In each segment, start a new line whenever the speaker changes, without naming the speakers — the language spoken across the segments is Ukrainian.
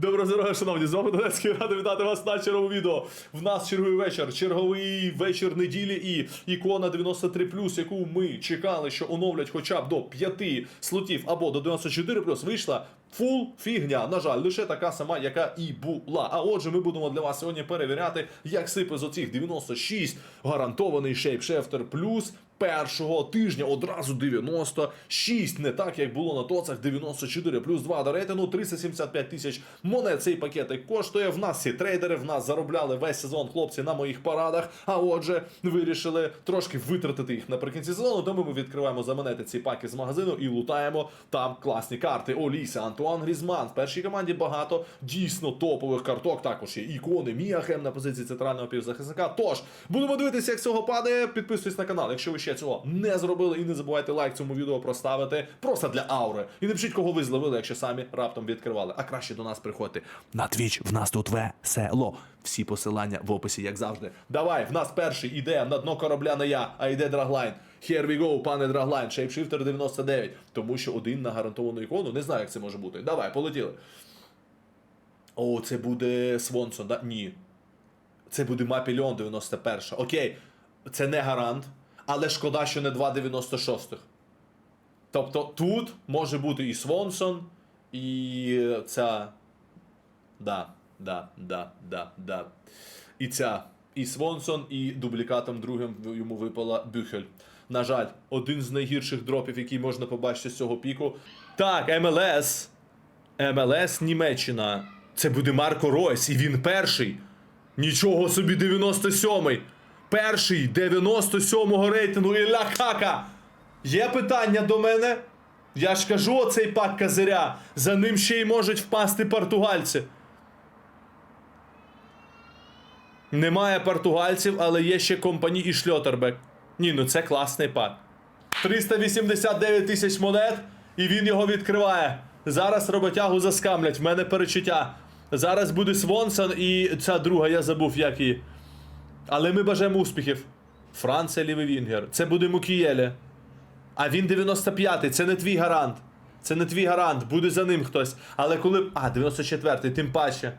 Доброго здоров'я, шановні! З вами Донецький радий вітати вас на черговому відео. В нас черговий вечір, черговий вечір неділі і ікона 93 яку ми чекали, що оновлять хоча б до 5 слотів або до 94 вийшла. Фул фігня, на жаль, лише така сама, яка і була. А отже, ми будемо для вас сьогодні перевіряти, як сипе з оцих 96 гарантований шейпшефтер плюс першого тижня одразу 96, не так як було на тоцах 94 плюс 2 до рейтингу 375 тисяч монет. Цей пакетик коштує. В нас всі трейдери, в нас заробляли весь сезон хлопці на моїх парадах. А отже, вирішили трошки витратити їх наприкінці сезону. Тому ми відкриваємо за монети ці паки з магазину і лутаємо там класні карти. Оліся, Антуан Грізман. В першій команді багато дійсно топових карток. Також є ікони Міахем на позиції центрального півзахисника. Тож будемо дивитися, як цього падає. Підписуйтесь на канал, якщо ви ще цього не зробили, і не забувайте лайк цьому відео проставити просто для аури. І напишіть, кого ви зловили, якщо самі раптом відкривали. А краще до нас приходьте на Twitch. В нас тут весело. Всі посилання в описі, як завжди. Давай, в нас перший іде на дно корабля не я, а йде драглайн. Here we go, пане драглайн, Shapeshifter 99. Тому що один на гарантовану ікону. Не знаю, як це може бути. Давай, полетіли. О, це буде Свонсон, да? Ні. Це буде Мапільон 91. Окей, це не гарант, але шкода, що не 2,96. Тобто тут може бути і Свонсон, і ця. Да, да, да, да, да. І ця. І Свонсон, і дублікатом другим йому випала Бюхель. На жаль, один з найгірших дропів, який можна побачити з цього піку. Так, МЛС. МЛС Німеччина. Це буде Марко Ройс, і він перший. Нічого собі 97-й. Перший 97-го рейтингу Ілля Хака. Є питання до мене? Я ж кажу, оцей пак козиря. За ним ще й можуть впасти португальці. Немає португальців, але є ще компані і шльотербек. Ні, ну це класний пак. 389 тисяч монет, і він його відкриває. Зараз роботягу заскамлять, в мене перечуття. Зараз буде Свонсон і ця друга, я забув, як її. Але ми бажаємо успіхів. Франція лівий Вінгер. Це буде Мукієле. А він 95-й, це не твій гарант. Це не твій гарант, буде за ним хтось. Але коли. А, 94-й, тим паче.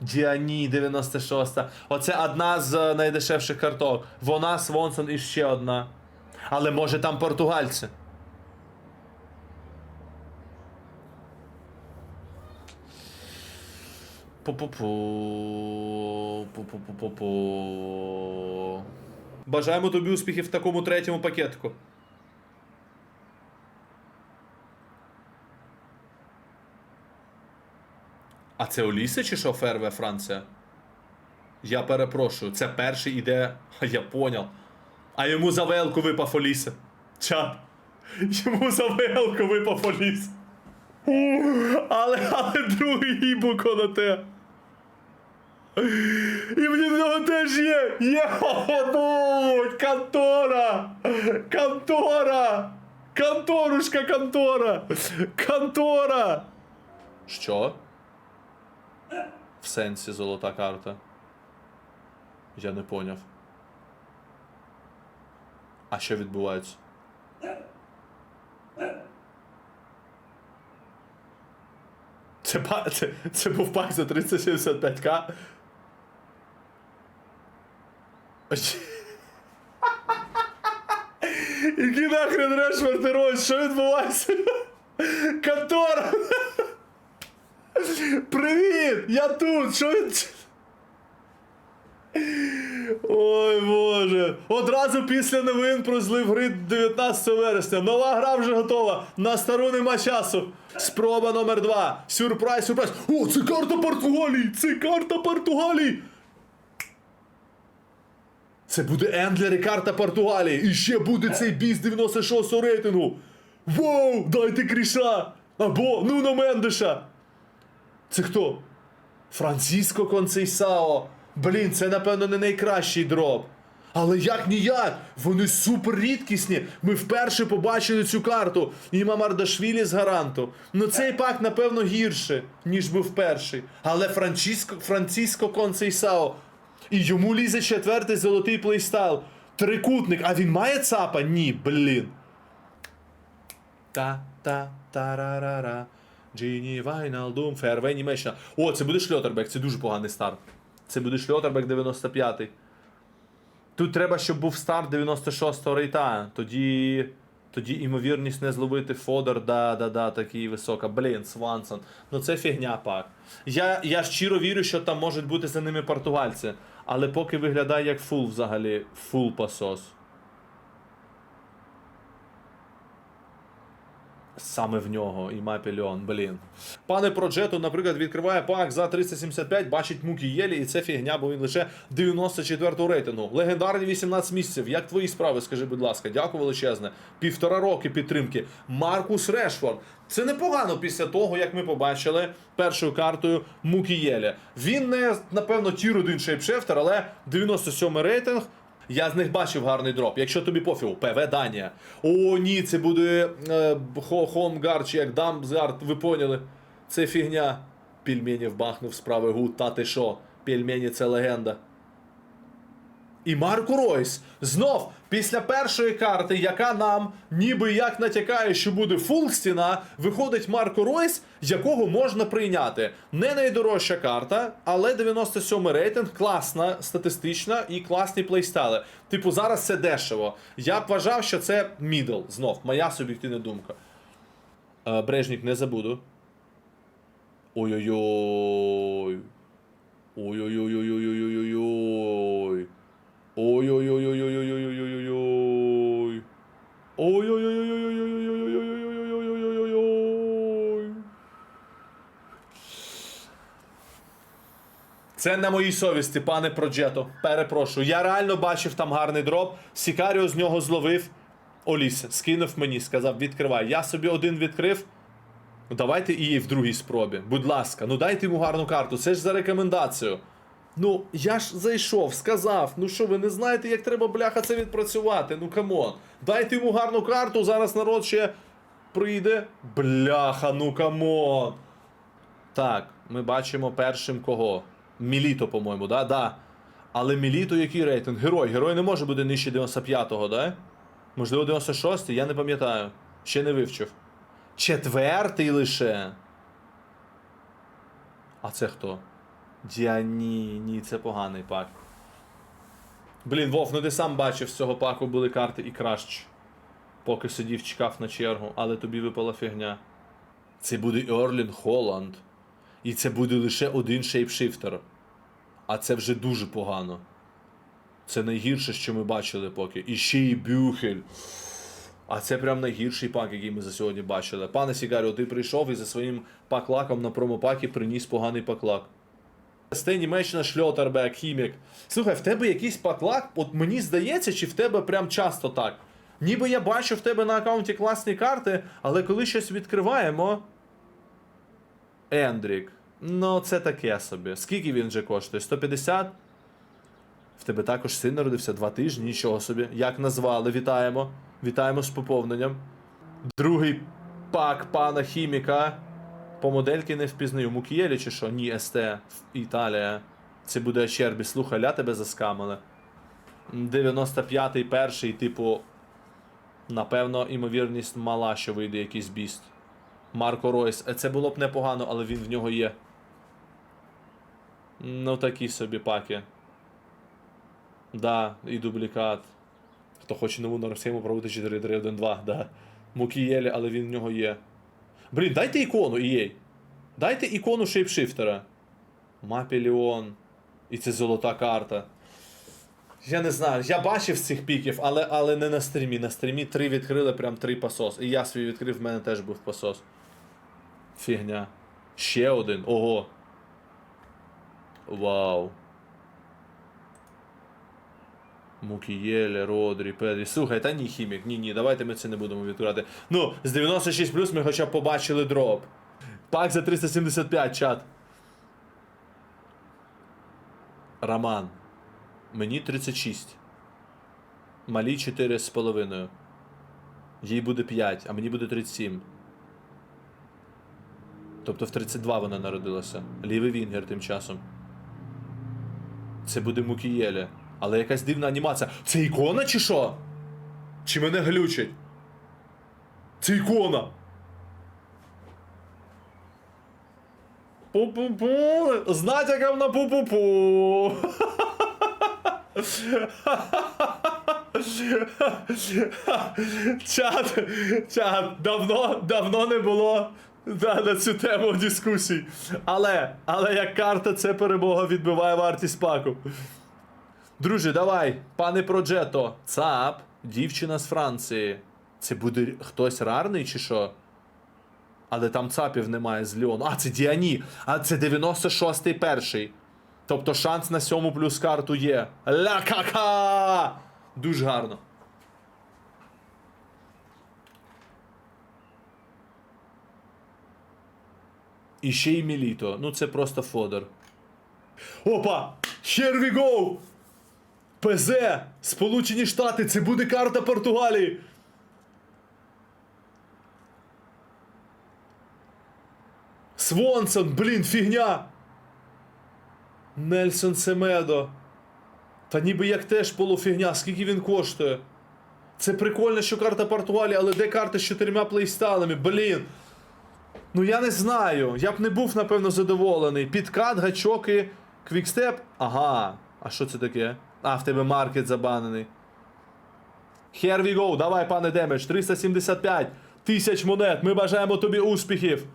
Діані 96. Оце одна з е, найдешевших карток. Вона, Свонсон і ще одна. Але може там португальці. Пу-пу-пу. Бажаємо тобі успіхів в такому третьому пакетку. А це Оліса чи що Ферве Франція? Я перепрошую, це перший іде. Я поняв. А йому за велку випав Оліса. Чат. Йому за велку випав Оліса. Але, але другий ібуко на те. І мені в нього теж є. Є ну, контора! Контора! Конторушка, контора! Контора! Що? В сенсі золота карта. Я не поняв. А що відбувається? Це, це, це був пак за 375к. Який нахрен решверти Рось? Що відбувається? Контора! Привіт! Я тут! Що від... Ой Боже! Одразу після новин про злив гри 19 вересня. Нова гра вже готова. На стару нема часу. Спроба номер два. Сюрприз, сюрприз. О, це карта Португалії! Це карта Португалії! Це буде Ендлер і карта Португалії. І ще буде цей біс 96 го рейтингу. Воу! Дайте кріша! Або Нуно Мендеша! Це хто? Франциско Концейсао. Блін, це напевно не найкращий дроп. Але як ніяк, вони супер рідкісні. Ми вперше побачили цю карту. І Мамардашвілі з гаранту. Ну цей пак, напевно, гірше, ніж був перший. Але Франциско, Франциско Концейсао. І йому лізе четвертий золотий плейстайл. Трикутник, а він має цапа? Ні, блін. Та-та-та-ра-ра-ра. Джині Вайналдум, Фервей Німеччина. О, це буде шльотербек, це дуже поганий старт. Це буде шльотербек 95-й. Тут треба, щоб був старт 96-го рейта. Тоді. Тоді ймовірність не зловити Фодор, да-да-да, такий висока. Блін, Свансон. Ну це фігня пак. Я я щиро вірю, що там можуть бути за ними португальці. Але поки виглядає як фул взагалі, фул пасос. саме в нього. І Мапільон, блін. Пане Проджету, наприклад, відкриває пак за 375, бачить муки Єлі, і це фігня, бо він лише 94-го рейтингу. Легендарні 18 місяців. Як твої справи, скажи, будь ласка, дякую величезне. Півтора роки підтримки. Маркус Решфорд. Це непогано після того, як ми побачили першою картою Мукієля. Він не напевно тір один шейпшефтер, але 97 рейтинг. Я з них бачив гарний дроп. Якщо тобі пофігу, ПВ Данія. О, ні, це буде е, Хомгард чи як Дамгард, ви поняли. Це фігня. Пільменів бахнув справи гуд, та ти шо? Пільмені це легенда. І Марко Ройс знов після першої карти, яка нам ніби як натякає, що буде фул стіна, виходить Марко Ройс, якого можна прийняти. Не найдорожча карта, але 97 рейтинг, класна, статистична і класні плейстайли. Типу, зараз це дешево. Я б вважав, що це мідл знов, моя суб'єктивна думка. Е, Брежнік не забуду. Ой-ой-ой. Ой-ой-ой. Це на моїй совісті, пане Проджето. Перепрошую. Я реально бачив там гарний дроп. Сікаріо з нього зловив. Оліс, скинув мені, сказав, відкривай. Я собі один відкрив. Ну, давайте її в другій спробі. Будь ласка, ну дайте йому гарну карту. Це ж за рекомендацію. Ну, я ж зайшов, сказав. Ну що, ви не знаєте, як треба, бляха, це відпрацювати. Ну камон. Дайте йому гарну карту, зараз народ ще прийде. Бляха, ну камон. Так, ми бачимо першим кого. Міліто, по-моєму, да? Да. Але Міліто який рейтинг? Герой. Герой не може бути нижче 95-го, да? Можливо, 96-й, я не пам'ятаю. Ще не вивчив. Четвертий лише. А це хто? Діані, ні, це поганий пак. Блін, Вов, ну ти сам бачив, з цього паку були карти і кращі. Поки сидів, чекав на чергу, але тобі випала фігня. Це буде Ерлін Холланд. І це буде лише один шейпшифтер. А це вже дуже погано. Це найгірше, що ми бачили поки. І ще й бюхель. А це прям найгірший пак, який ми за сьогодні бачили. Пане Сігаріо, ти прийшов і за своїм паклаком на промопакі приніс поганий паклак. Стей Німеччина, Шльотербек, Хімік. Слухай, в тебе якийсь паклак, от мені здається, чи в тебе прям часто так. Ніби я бачу в тебе на аккаунті класні карти, але коли щось відкриваємо. Ендрік. Ну, це таке собі. Скільки він вже коштує? 150? В тебе також син народився два тижні, нічого собі. Як назвали, вітаємо. Вітаємо з поповненням. Другий пак пана хіміка. По модельки не впізнаю. Мукієлі чи що? Ні, СТ. Італія. Це буде Чербі. Слухай, ля тебе заскамили. 95-й перший, типу. Напевно, імовірність мала, що вийде якийсь біст. Марко Ройс. Е, Це було б непогано, але він в нього є. Ну, такі собі паки. Да, і дублікат. Хто хоче нову Росію пробувати 4-3-1-2, да. Мукієлі, але він в нього є. Блін, дайте ікону, EA. Дайте ікону шейпшифтера. Мапіліон. І це золота карта. Я не знаю, я бачив цих піків, але, але не на стрімі. На стрімі три відкрили, прям три пасос. І я свій відкрив, в мене теж був пасос. Фігня. Ще один. Ого. Вау. Мукієле, Родрі, Педрі. Слухай, та ні, хімік, ні, ні, давайте ми це не будемо відкривати. Ну, з 96 плюс ми хоча б побачили дроп. Пак за 375, чат. Роман. Мені 36. Малі 4,5. Їй буде 5, а мені буде 37. Тобто в 32 вона народилася. Лівий Вінгер тим часом. Це буде Мукієле. Але якась дивна анімація. Це ікона чи що? Чи мене глючить? Це ікона. Пу-пу-пу. З натяком на пу-пу-пу. Чат, чат, давно, давно не було да, на цю тему дискусій. Але, але як карта, це перемога відбиває вартість паку. Друже, давай, пане Проджето, ЦАП, дівчина з Франції. Це буде хтось рарний чи що? Але там цапів немає з Ліону. А, це Діані. А це 96-й перший. Тобто шанс на сьому плюс карту є. Ля-ка-ка! Дуже гарно. І ще й Міліто. Ну це просто фодер. Опа! Here we go! ПЗ! Сполучені Штати! Це буде карта Португалії! Свонсон, блін, фігня! Нельсон Семедо. Та ніби як теж полуфігня, скільки він коштує? Це прикольно, що карта Португалії, але де карта з чотирма плейстайлами? Блін. Ну я не знаю. Я б не був, напевно, задоволений. Підкат, гачок і квікстеп. Ага. А що це таке? А, в тебе маркет забанений. Here we go. Давай, пане Демедж. 375 тисяч монет. Ми бажаємо тобі успіхів.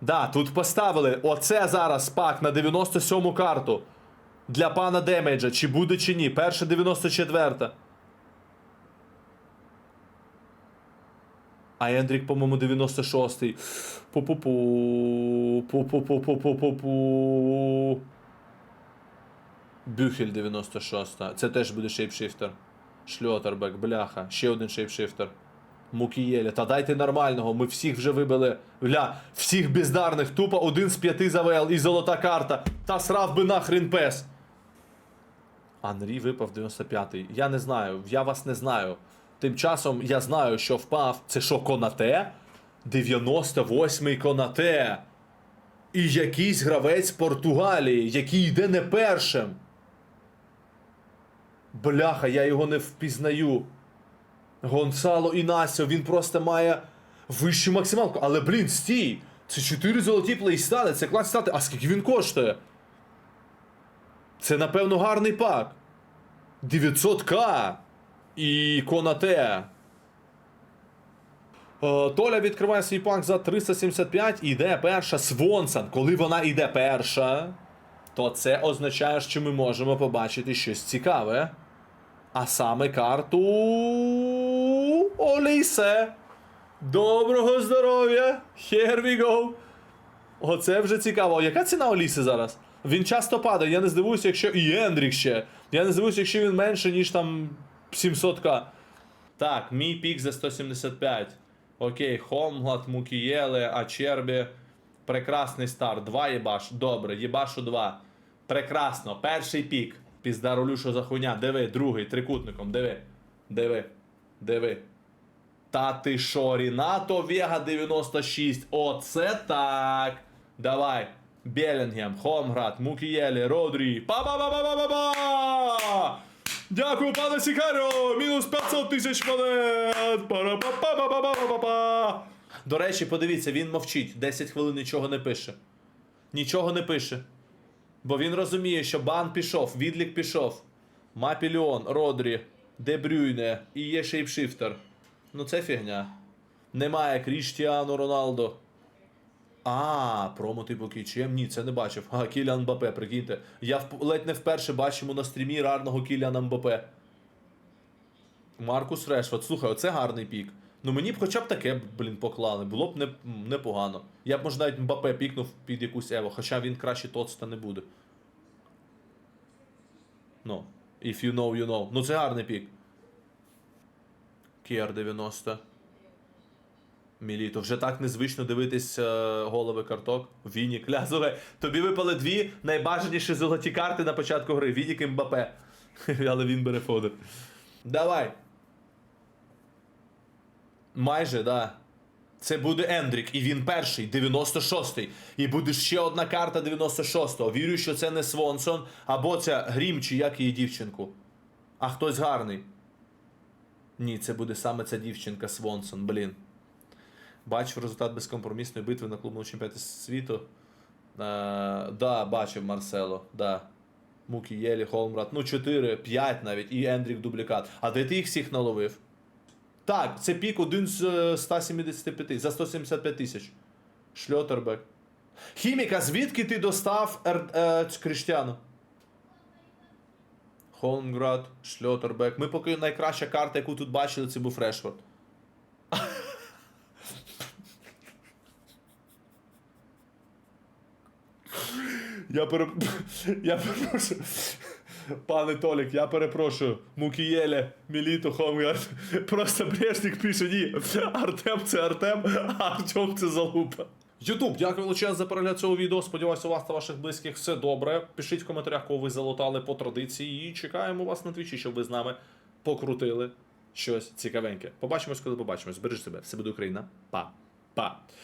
Да, тут поставили. Оце зараз пак на 97 карту. Для пана Демеджа. Чи буде, чи ні. Перша 94. А Ендрік, по-моєму, 96-й. Пу-пу-пу. Пу-пу-пу-пу-пу-пу. Бюхель 96. Це теж буде шейпшифтер. Шльотербек, бляха. Ще один шейпшифтер. Мукієля. Та дайте нормального. Ми всіх вже вибили. Гля, всіх бездарних. Тупо один з п'яти завел і золота карта. Та срав би нахрен пес. Анрі випав 95-й. Я не знаю, я вас не знаю. Тим часом я знаю, що впав. Це що, Конате? 98-й Конате. І якийсь гравець Португалії, який йде не першим. Бляха, я його не впізнаю. Гонсало Інасіо, він просто має вищу максималку. Але, блін, стій! Це 4 золоті плейстати, це клас стати. А скільки він коштує? Це, напевно, гарний пак. 900к. І Конате. Толя відкриває свій пак за 375 і йде перша Свонсон. Коли вона йде перша, то це означає, що ми можемо побачити щось цікаве. А саме карту Олісе. Доброго здоров'я! Here we go! Оце вже цікаво. Яка ціна Оліси зараз? Він часто падає, я не здивуюся, якщо. І Ендрік ще. Я не здивуюся, якщо він менше, ніж там 700к. Так, мій пік за 175. Окей, Хомглад, Мукієле, Ачербі. Прекрасний старт. Два єбаш. Добре, єбашу два. Прекрасно. Перший пік. Пізда рулю, що за хуйня. Диви, другий, трикутником. Диви. Диви. Диви. Та ти шо, Рінато Вега 96. Оце так. Давай. Белінгем, Хомград, Мукієлі, Родрі. Па-па-па-па-па-па! Дякую, пане Сікаріо! Мінус 500 тисяч монет! Пара-па-па-па-па-па-па-па! До речі, подивіться, він мовчить. 10 хвилин нічого не пише. Нічого не пише. Бо він розуміє, що бан пішов, відлік пішов. Мапільон, Родрі, Дебрюйне і є шейпшифтер. Ну це фігня. Немає Кріштіану Роналдо. А, промо типу кічем? Ні, це не бачив. А, Кіліан Мбапе, прикиньте. Я вп- ледь не вперше бачимо на стрімі рарного Кіліана Мбапе. Маркус Решфорд. Слухай, оце гарний пік. Ну мені б хоча б таке, блін, поклали. Було б не, непогано. Я б, може, навіть Мбапе пікнув під якусь Ево, хоча він краще тоцта не буде. Ну, if you know, you know. Ну це гарний пік. Кіар 90. Міліто. Вже так незвично дивитись е, голови карток. Вінік. Лязове. Тобі випали дві найбажаніші золоті карти на початку гри. Вінік і Мбапе. Але він бере фодер. Давай. Майже, да. Це буде Ендрік, і він перший, 96-й. І буде ще одна карта 96-го. Вірю, що це не Свонсон, або це Грім, чи як її дівчинку. А хтось гарний. Ні, це буде саме ця дівчинка Свонсон, блін. Бачив результат безкомпромісної битви на клубному чемпіонаті світу. Е, да, бачив Марсело, да. Мукі Єлі, Холмрат. Ну, 4, 5 навіть, і Ендрік дублікат. А де ти їх всіх наловив? Так, це пік один з е, 175, за 175 тисяч. Шльотербек. Хіміка, звідки ти достав Ер, е, ць- Холмград, Шльотербек. Ми поки найкраща карта, яку тут бачили, це був Решфорд. Я переп... Я перепрошую. Пане Толік, я перепрошую. Мукієле, Міліто, Хомгард. Просто Брешник пише, ні. Артем це Артем, а Артем це залупа. Ютуб, дякую величезно за перегляд цього відео. Сподіваюся, у вас та ваших близьких все добре. Пишіть в коментарях, кого ви залутали по традиції. І чекаємо вас на твічі, щоб ви з нами покрутили щось цікавеньке. Побачимось, коли побачимось. Бережіть себе. Все буде Україна. Па. Па.